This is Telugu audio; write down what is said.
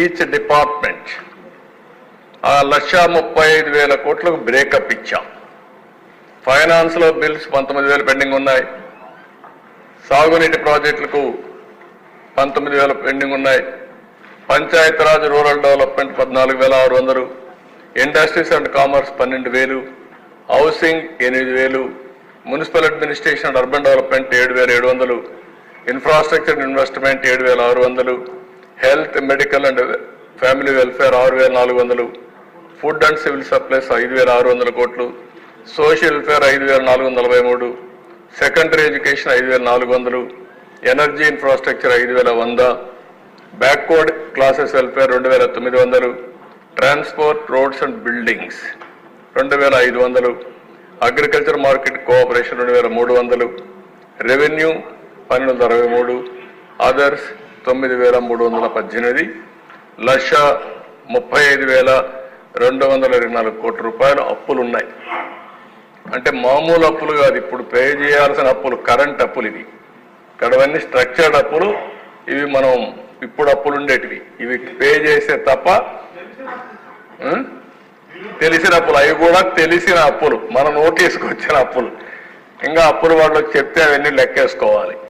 ఈచ్ డిపార్ట్మెంట్ ఆ లక్ష ముప్పై ఐదు వేల కోట్లకు బ్రేకప్ ఇచ్చాం. ఫైనాన్స్లో బిల్స్ పంతొమ్మిది వేలు పెండింగ్ ఉన్నాయి. సాగునీటి ప్రాజెక్టులకు పంతొమ్మిది వేల పెండింగ్ ఉన్నాయి. పంచాయతీరాజ్ రూరల్ డెవలప్మెంట్ పద్నాలుగు వేల ఆరు వందలు. ఇండస్ట్రీస్ అండ్ కామర్స్ పన్నెండు వేలు. హౌసింగ్ ఎనిమిది వేలు. Municipal administration and urban development ఏడు వేల ఏడు వందలు. ఇన్ఫ్రాస్ట్రక్చర్ ఇన్వెస్ట్మెంట్ ఏడు వేల ఆరు వందలు. Health medical and family welfare ఆరు వేల నాలుగు వందలు ఫుడ్ అండ్ సివిల్ సప్లైస్ ఐదు వేల ఆరు వందల కోట్లు సోషల్ వెల్ఫేర్ ఐదు వేల నాలుగు వందల నలభై మూడు సెకండరీ ఎడ్యుకేషన్ ఐదు వేల నాలుగు వందలు ఎనర్జీ ఇన్ఫ్రాస్ట్రక్చర్ ఐదు వేల వంద బ్యాక్వర్డ్ క్లాసెస్ వెల్ఫేర్ రెండు వేల తొమ్మిది వందలు ట్రాన్స్పోర్ట్ రోడ్స్ అండ్ బిల్డింగ్స్ రెండు వేల ఐదు వందలు అగ్రికల్చర్ మార్కెట్ కోఆపరేషన్ రెండు వేల మూడు వందలు రెవెన్యూ పన్నెండు వందల అరవై మూడు అదర్స్ తొమ్మిది వేల మూడు వందల పద్దెనిమిది లక్ష ముప్పై ఐదు వేల రెండు వందల ఇరవై నాలుగు కోట్ల రూపాయలు అప్పులు ఉన్నాయి అంటే మామూలు అప్పులు కాదు ఇప్పుడు పే చేయాల్సిన అప్పులు కరెంట్ అప్పులు ఇవి. ఇక్కడవన్నీ స్ట్రక్చర్డ్ అప్పులు ఇవి మనం ఇప్పుడు అప్పులు ఉండేటివి. ఇవి పే చేసే తప్ప తెలిసిన అప్పులు అవి కూడా తెలిసిన అప్పులు మన నోటీసుకు వచ్చిన అప్పులు. ఇంకా అప్పులు వాళ్ళు చెప్తే అవన్నీ లెక్కేసుకోవాలి.